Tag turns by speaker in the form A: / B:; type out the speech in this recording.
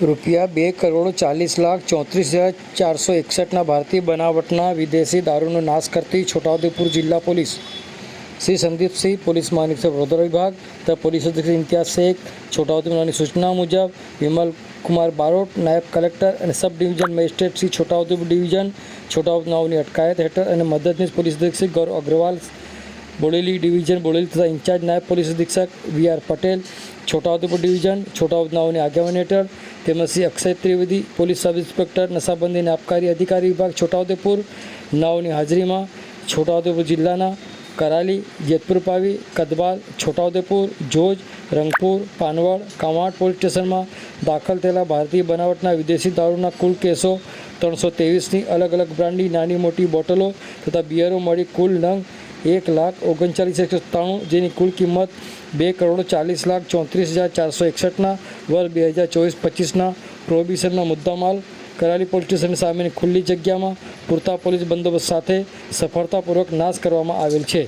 A: રૂપિયા બે કરોડ ચાલીસ લાખ ચોત્રીસ હજાર ચારસો એકસઠના ભારતીય બનાવટના વિદેશી દારૂનો નાશ કરતી છોટાઉદેપુર જિલ્લા પોલીસ. શ્રી સંદીપસિંહ પોલીસ મહાનિરીક્ષક વડોદરા વિભાગ તથા પોલીસ અધિક્ષક ઇમ્તિયાઝ શેખ છોટાઉદેપુરની સૂચના મુજબ વિમલ કુમાર બારોટ, નાયબ કલેક્ટર અને sub division magistrate Shri Chhotaudepur division છોટાઉદેપુરની અટકાયત હેઠળ અને મદદનીશ પોલીસ અધિક્ષક ગૌરવ અગ્રવાલ, બોડેલી ડિવિઝન બોડેલી તથા ઇન્ચાર્જ નાયબ પોલીસ અધિક્ષક V R Patel, Chhotaudepur division છોટાઉદેપુરની આગેવાની હેઠળ તેમજ Shri Akshay Trivedi, police sub inspector નશાબંધી અને આબકારી અધિકારી વિભાગ, છોટાઉદેપુર, નાઓની હાજરીમાં, છોટાઉદેપુર જિલ્લાના કરાલી, જેતપુર પાવી, કદબાલ, છોટાઉદેપુર, જોજ, રંગપુર, પાનવડ કામાડ પોલીસ સ્ટેશનમાં દાખલ થયેલા ભારતીય બનાવટના વિદેશી દારૂના કુલ કેસો ત્રણસો ત્રેવીસની અલગ અલગ બ્રાન્ડની નાની મોટી બોટલો તથા બિયરો મળી કુલ નંગ એક લાખ ઓગણચાલીસ એકસો સત્તાણું જેની કુલ કિંમત બે કરોડ ચાલીસ લાખ ચોત્રીસ હજાર ચારસો એકસઠના વર્ષ બે હજાર ચોવીસ પચીસના પ્રોહિબિશનના મુદ્દામાલ કરાલી પોલીસ સ્ટેશન સામેની ખુલ્લી જગ્યામાં પૂરતા પોલીસ બંદોબસ્ત સાથે સફળતાપૂર્વક નાશ કરવામાં આવેલ છે.